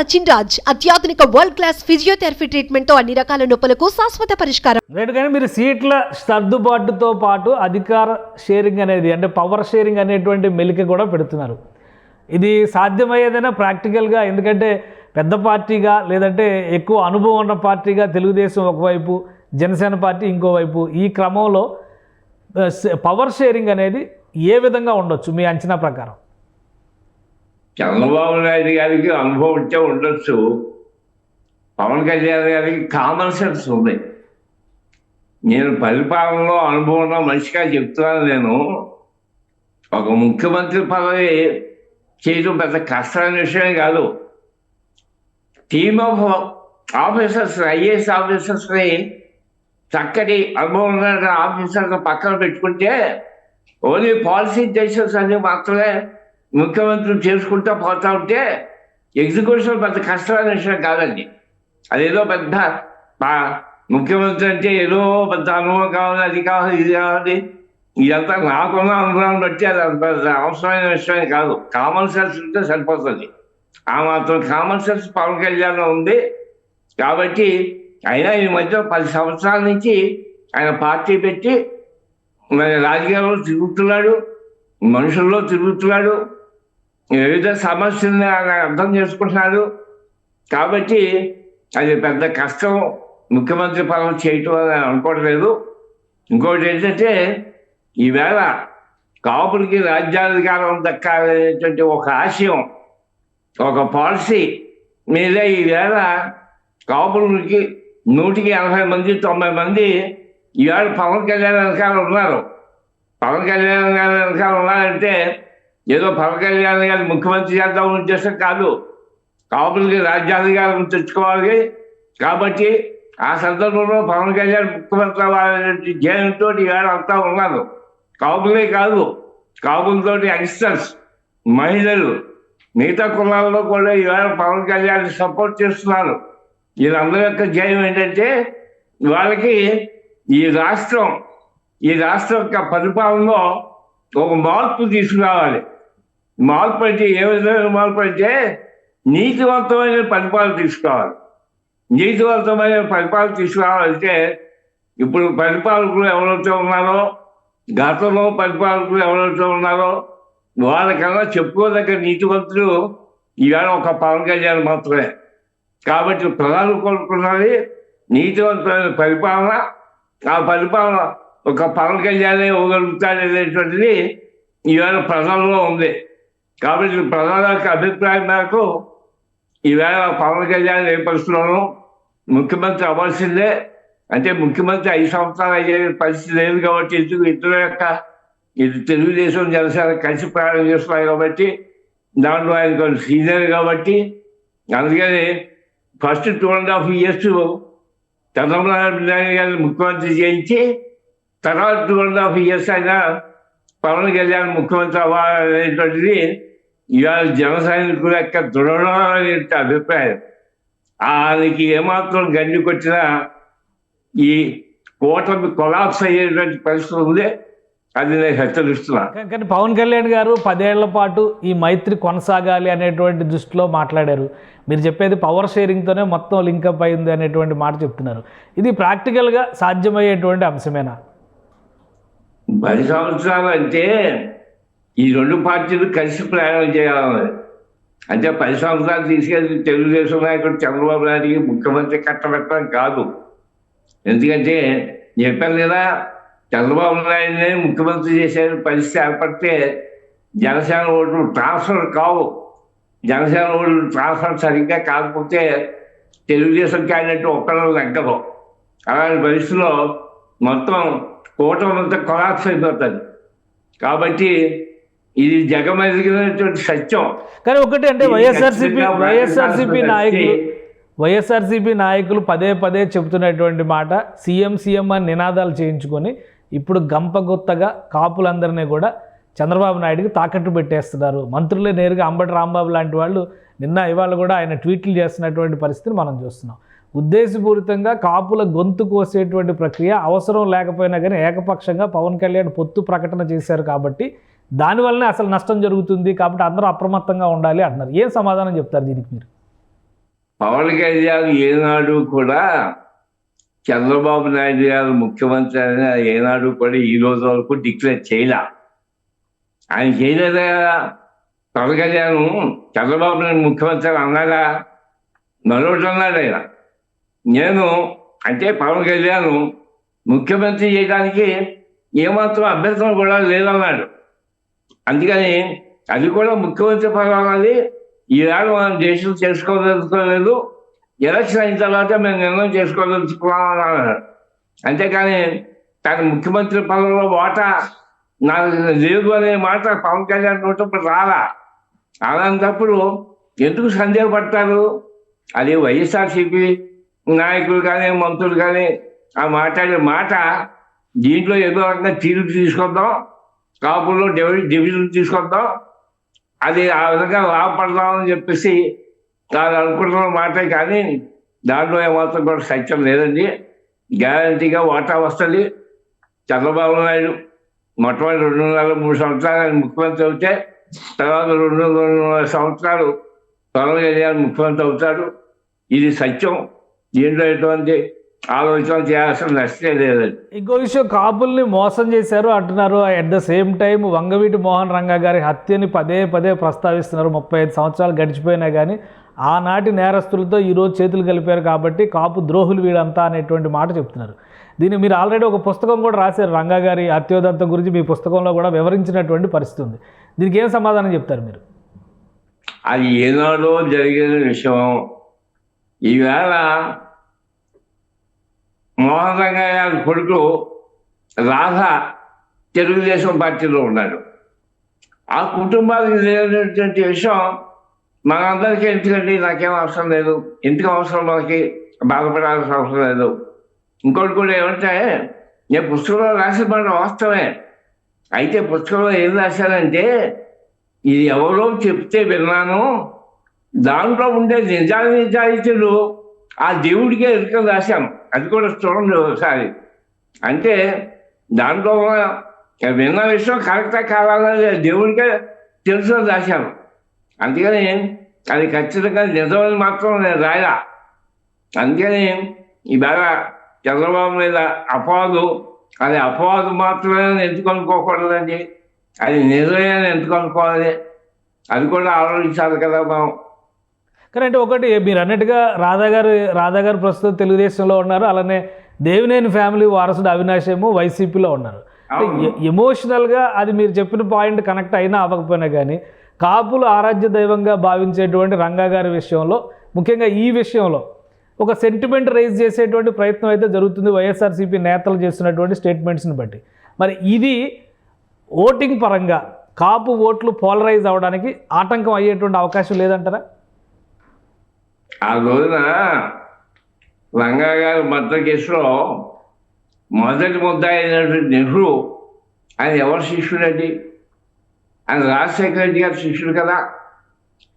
సచిన్ రాజ్ అత్యాధునిక world class physiotherapy ట్రీట్మెంట్తో అన్ని రకాల నొప్పులకు శాశ్వత పరిష్కారం. రైట్ కానీ మీరు సీట్ల సర్దుబాటుతో పాటు అధికార షేరింగ్ అనేది అంటే పవర్ షేరింగ్ అనేటువంటి మెలిక కూడా పెడుతున్నారు. ఇది సాధ్యమయ్యేదైనా ప్రాక్టికల్గా ఎందుకంటే పెద్ద పార్టీగా లేదంటే ఎక్కువ అనుభవం ఉన్న పార్టీగా తెలుగుదేశం ఒకవైపు జనసేన పార్టీ ఇంకోవైపు ఈ క్రమంలో పవర్ షేరింగ్ అనేది ఏ విధంగా ఉండొచ్చు మీ అంచనా ప్రకారం? చంద్రబాబు నాయుడు గారికి అనుభవం ఉంటే ఉండొచ్చు. పవన్ కళ్యాణ్ గారికి కామన్ సెన్స్ ఉంది. నేను పరిపాలనలో అనుభవం ఉన్న మనిషిగా చెప్తున్నాను నేను. ఒక ముఖ్యమంత్రి పదవి చేయడం పెద్ద కష్టమైన విషయం కాదు. టీమ్ ఆఫ్ ఆఫీసర్స్ ఐఏఎస్ ఆఫీసర్స్ని చక్కటి అనుభవం ఉన్న ఆఫీసర్ పక్కన పెట్టుకుంటే ఓన్లీ పాలసీ డెసిషన్స్ అన్ని మాత్రమే ముఖ్యమంత్రి చేసుకుంటూ పోతా ఉంటే ఎగ్జిక్యూషన్ పెద్ద కష్టమైన విషయం కాదండి. అదేదో పెద్ద ముఖ్యమంత్రి అంటే ఏదో పెద్ద అనుభవం కావాలి అది కావాలి ఇది కావాలి. ఇదంతా నాకున్న అనుభవాన్ని బట్టి అది అంత పెద్ద అవసరమైన విషయం కాదు. కామన్ సెన్స్ ఉంటే సరిపోతుంది. ఆ మాత్రం కామన్ సెన్స్ పవన్ కళ్యాణ్ ఉంది. కాబట్టి అయినా ఈ మధ్య పది సంవత్సరాల నుంచి ఆయన పార్టీ పెట్టి మరి రాజకీయాల్లో తిరుగుతున్నాడు మనుషుల్లో తిరుగుతున్నాడు. వివిధ సమస్యల్ని ఆయన అర్థం చేసుకుంటున్నారు? కాబట్టి అది పెద్ద కష్టం. ముఖ్యమంత్రి పదవి చేయటం అని అనుకోవట్లేదు ఇంకోటి ఏంటంటే ఈవేళ కాపులకి రాజ్యాధికారం దక్కాలనేటువంటి ఒక ఆశయం ఒక పాలసీ మీద ఈవేళ కాపులకి నూటికి ఎనభై మంది తొంభై మంది ఈవేళ పవన్ కళ్యాణ్ వెనకాల ఉన్నారు. పవన్ కళ్యాణ్ గారి వెనకాల ఉన్నారంటే ఏదో పవన్ కళ్యాణ్ గారిని ముఖ్యమంత్రి చేద్దాం ఉద్దేశం కాదు. కాపులకి రాజ్యాధికారం తెచ్చుకోవాలి. కాబట్టి ఆ సందర్భంలో పవన్ కళ్యాణ్ ముఖ్యమంత్రి అవ్వాలనే ధ్యేయంతో ఈవేళ అంతా ఉన్నారు కాపులే కాదు కాపులతోటి యంగ్స్టర్స్ మహిళలు మిగతా కులాల్లో కూడా ఈవేళ పవన్ కళ్యాణ్ సపోర్ట్ చేస్తున్నారు. వీళ్ళందరి యొక్క ధ్యేయం ఏంటంటే వాళ్ళకి ఈ రాష్ట్రం ఈ రాష్ట్రం యొక్క పరిపాలనలో ఒక మార్పు తీసుకురావాలి. మార్పు అంటే ఏ విధమైన మార్పు అంటే నీతివంతమైన పరిపాలన తీసుకోవాలి. నీతివంతమైన పరిపాలన తీసుకురావాలంటే ఇప్పుడు పరిపాలకులు ఎవరైతే ఉన్నారో గతంలో పరిపాలకులు ఎవరైతే ఉన్నారో వాళ్ళకన్నా చెప్పుకోదగ్గ నీతివంతులు ఈవేళ ఒక పవన్ కళ్యాణ్ మాత్రమే. కాబట్టి ప్రధాని కోరుకున్నది నీతివంతమైన పరిపాలన. ఆ పరిపాలన ఒక పవన్ కళ్యాణ్ ఇవ్వగలుగుతాడు అనేటువంటిది ఈవేళ ప్రజల్లో ఉంది. కాబట్టి ప్రధాన అభిప్రాయం మేరకు ఈవేళ పవన్ కళ్యాణ్ ఏ పరిస్థితుల్లోనూ ముఖ్యమంత్రి అవ్వాల్సిందే. అంటే ముఖ్యమంత్రి ఐదు సంవత్సరాలు అయ్యే పరిస్థితి లేదు కాబట్టి ఎందుకు ఇద్దరు యొక్క ఇది తెలుగుదేశం జనసేన కలిసి ప్రయాణం చేస్తున్నాయి కాబట్టి దాంట్లో ఆయన కొంచెం సీనియర్ కాబట్టి అందుకని first two and half years Chandrababu Naidu గారిని ముఖ్యమంత్రి చేయించి తర్వాత టూ అండ్ హాఫ్ ఇయర్స్ అయినా పవన్ కళ్యాణ్ ముఖ్యమంత్రి అవ్వాలనేటువంటిది ఇవాళ జన సైనికుల యొక్క దృఢమైన అభిప్రాయం. ఆయనకి ఏమాత్రం గండి కొట్టినా ఈ కూటమి కొలాప్స్ అయ్యేటువంటి పరిస్థితి ఉంది అది నేను హెచ్చరిస్తున్నా. కానీ పవన్ కళ్యాణ్ గారు పదేళ్ళ పాటు ఈ మైత్రి కొనసాగాలి అనేటువంటి దృష్టిలో మాట్లాడారు. మీరు చెప్పేది పవర్ షేరింగ్తోనే మొత్తం లింకప్ అయింది అనేటువంటి మాట చెప్తున్నారు. ఇది ప్రాక్టికల్గా సాధ్యమయ్యేటువంటి అంశమేనా? పది సంవత్సరాలు అంటే ఈ రెండు పార్టీలు కలిసి ప్రయాణం చేయాలి. అంటే పది సంవత్సరాలు తీసుకెళ్ళి తెలుగుదేశం నాయకుడు చంద్రబాబు నాయుడికి ముఖ్యమంత్రి కట్టబెట్టడం కాదు. ఎందుకంటే చెప్పాను కదా చంద్రబాబు నాయుడిని ముఖ్యమంత్రి చేసే పరిస్థితి ఏర్పడితే జనసేన ఓట్లు ట్రాన్స్ఫర్ కావు. జనసేన ఓట్లు ట్రాన్స్ఫర్ సరిగ్గా కాకపోతే తెలుగుదేశం క్యాండిడేట్ ఒక్కరు తగ్గదు అలాంటి పరిస్థితిలో మొత్తం కూటమి అంతా కొలాప్స్ అయిపోతుంది. కాబట్టి ఇది జగమెదిగినటువంటి సత్యం. కానీ ఒకటి అంటే వైఎస్ఆర్సీపీ వైఎస్ఆర్సీపీ నాయకులు వైఎస్ఆర్సీపీ నాయకులు పదే పదే చెబుతున్నటువంటి మాట సీఎం సీఎం అని నినాదాలు చేయించుకొని ఇప్పుడు గంపగుత్తగా కాపులందరినీ కూడా చంద్రబాబు నాయుడుకి తాకట్టు పెట్టేస్తున్నారు. మంత్రులే నేరుగా అంబటి రాంబాబు లాంటి వాళ్ళు నిన్న ఇవాళ కూడా ఆయన ట్వీట్లు చేస్తున్నటువంటి పరిస్థితిని మనం చూస్తున్నాం. ఉద్దేశపూరితంగా కాపుల గొంతు కోసేటువంటి ప్రక్రియ అవసరం లేకపోయినా కానీ ఏకపక్షంగా పవన్ కళ్యాణ్ పొత్తు ప్రకటన చేశారు కాబట్టి దానివల్లనే అసలు నష్టం జరుగుతుంది కాబట్టి అందరూ అప్రమత్తంగా ఉండాలి అంటున్నారు. ఏం సమాధానం చెప్తారు దీనికి మీరు? పవన్ కళ్యాణ్ ఏనాడు కూడా చంద్రబాబు నాయుడు గారు ముఖ్యమంత్రి అని ఏనాడు కూడా ఈ రోజు వరకు డిక్లేర్ చేయలే. ఆయన చేయలేదా కదా. పవన్ కళ్యాణ్ చంద్రబాబు నాయుడు ముఖ్యమంత్రి అన్నాడా? మరొకటి అన్నాడు ఆయన. నేను అంటే పవన్ కళ్యాణ్ ముఖ్యమంత్రి చేయడానికి ఏమాత్రం అభ్యర్థన కూడా లేదన్నాడు. అందుకని అది కూడా ముఖ్యమంత్రి పదవాలి ఈవేళ మనం దేశం చేసుకోదలుచుకోలేదు ఎలక్షన్ అయిన తర్వాత మేము నిర్ణయం చేసుకోదలుచుకున్నాం అంతేకాని తన ముఖ్యమంత్రి పదవిలో వాటా నాకు లేదు అనే మాట పవన్ కళ్యాణ్ నోటప్పుడు రాలా. అలాంటప్పుడు ఎందుకు సందేహపడతారు? అది వైఎస్ఆర్సీపీ నాయకులు కానీ మంత్రులు కానీ ఆ మాట్లాడే మాట దీంట్లో ఏదో రకంగా తీర్పు తీసుకొద్దాం. కాపుల్లో డివి డివిజన్ తీసుకొద్దాం. అది ఆ విధంగా లాభపడదామని చెప్పేసి తాను అనుకుంటున్న మాటే కానీ దాంట్లో ఏమాత్రం కూడా సత్యం లేదండి. గ్యారంటీగా వాటా వస్తుంది. చంద్రబాబు నాయుడు మొట్టమొదటి రెండున్నర మూడు సంవత్సరాలు ముఖ్యమంత్రి అవుతే తర్వాత రెండు రెండున్నర సంవత్సరాలు త్వరగా ముఖ్యమంత్రి అవుతాడు. ఇది సత్యం. దీంట్లో ఎటువంటి ఆలోచన చేయాల్సిన లేదండి ఇంకో విషయం కాపుల్ని మోసం చేశారు అంటున్నారు. At the same time Vangaveeti Mohan Ranga గారి హత్యని పదే పదే ప్రస్తావిస్తున్నారు. ముప్పై ఐదు సంవత్సరాలు గడిచిపోయినా కానీ ఆనాటి నేరస్తులతో ఈరోజు చేతులు కలిపారు కాబట్టి కాపు ద్రోహులు వీడంతా అనేటువంటి మాట చెప్తున్నారు. దీన్ని మీరు ఆల్రెడీ ఒక పుస్తకం కూడా రాశారు. రంగా గారి హత్యోదంతం గురించి మీ పుస్తకంలో కూడా వివరించినటువంటి పరిస్థితి ఉంది. దీనికి ఏం సమాధానం చెప్తారు మీరు? అది ఏనాడో జరిగిన విషయం. ఈవేళ మోహన్ రంగయ్య గారి కొడుకు రాధ తెలుగుదేశం పార్టీలో ఉన్నాడు. ఆ కుటుంబానికి లేనటువంటి విషయం మనందరికీ ఎందుకండి? నాకేం అవసరం లేదు. ఎందుకు అవసరం మనకి బాధపడాల్సిన అవసరం లేదు. ఇంకోటి కూడా ఏమంటే నేను పుస్తకంలో రాసిన మాట వాస్తవమే. అయితే పుస్తకంలో ఏం రాశానంటే ఇది ఎవరో చెప్తే విన్నాను దాంట్లో ఉండే నిజాలు నిజాయితీలు ఆ దేవుడికే ఎరుకలు రాశాం. అది కూడా చూడండి ఒకసారి. అంటే దాంట్లో విన్న విషయం కరెక్టా కావాలని దేవుడికే తెలుసు రాశాను అందుకని అది ఖచ్చితంగా నిజమని మాత్రం నేను రాయలా. అందుకని ఇవాళ చంద్రబాబు మీద అపవాదు. అది అపవాదు మాత్రమే ఎందుకు అనుకోకూడదండి? అది నిజమే ఎందుకు అనుకోవాలి? అది కూడా ఆలోచించాలి కదా మనం. కానీ అంటే ఒకటి మీరు అన్నట్టుగా రాధా గారు రాధా గారు ప్రస్తుతం తెలుగుదేశంలో ఉన్నారు. అలానే దేవినేని ఫ్యామిలీ వారసుడు అవినాష్ ఏమో వైసీపీలో ఉన్నారు. ఎమోషనల్గా అది మీరు చెప్పిన పాయింట్ కనెక్ట్ అయినా అవ్వకపోయినా కానీ కాపులు ఆరాధ్య దైవంగా భావించేటువంటి రంగా గారి విషయంలో ముఖ్యంగా ఈ విషయంలో ఒక సెంటిమెంట్ రైజ్ చేసేటువంటి ప్రయత్నం అయితే జరుగుతుంది. వైఎస్ఆర్సీపీ నేతలు చేస్తున్నటువంటి స్టేట్మెంట్స్ని బట్టి. మరి ఇది ఓటింగ్ పరంగా కాపు ఓట్లు పోలరైజ్ అవ్వడానికి ఆటంకం అయ్యేటువంటి అవకాశం లేదంటారా? ఆ రోజున రంగా గారి మద్ద కేసులో మొదటి ముద్ద అయినటువంటి నెహ్రూ ఆయన ఎవరు శిష్యుడండి? ఆయన రాజశేఖర రెడ్డి గారి శిష్యుడు కదా.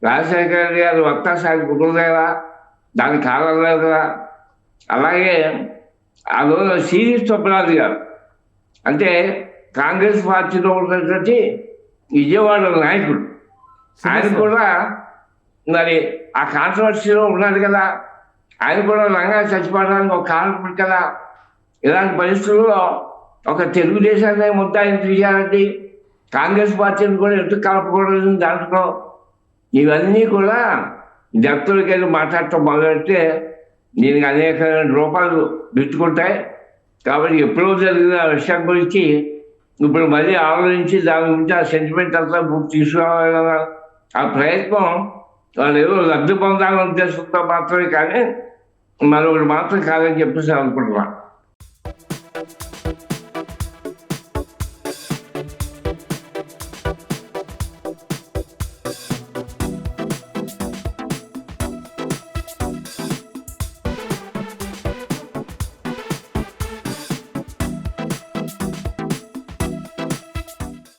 రాజశేఖర రెడ్డి గారు ఒక్కసారి కుటుంబం కదా దానికి కారణం లేదు కదా. అలాగే ఆ రోజున సిరీస్ చొప్పరాజు గారు అంటే కాంగ్రెస్ పార్టీలో ఉన్నటువంటి విజయవాడ నాయకుడు ఆయన కూడా మరి ఆ కాంట్రవర్సీలో ఉన్నాడు కదా ఆయన కూడా రంగా చచ్చిపోవడానికి ఒక కారణం కదా. ఇలాంటి పరిస్థితుల్లో ఒక తెలుగుదేశాన్ని ముద్ద ఎందుకు చేయాలండి కాంగ్రెస్ పార్టీని కూడా ఎందుకు కలపకూడదు దాంట్లో. ఇవన్నీ కూడా దత్తులకి వెళ్ళి మాట్లాడటం మొదలెడితే దీనికి అనేక రూపాయలు పెట్టుకుంటాయి కాబట్టి ఎప్పుడో జరిగిన విషయం గురించి ఇప్పుడు మళ్ళీ ఆలోచించి దాని గురించి ఆ సెంటిమెంట్ అంతా పూర్తి తీసుకోవాలి కదా. ఆ ప్రయత్నం వాళ్ళు ఏదో లబ్ధి పొందాలని ఉద్దేశంతో మాత్రమే కానీ మరొకటి మాత్రం కాదని చెప్పేసి అనుకుంటున్నాను.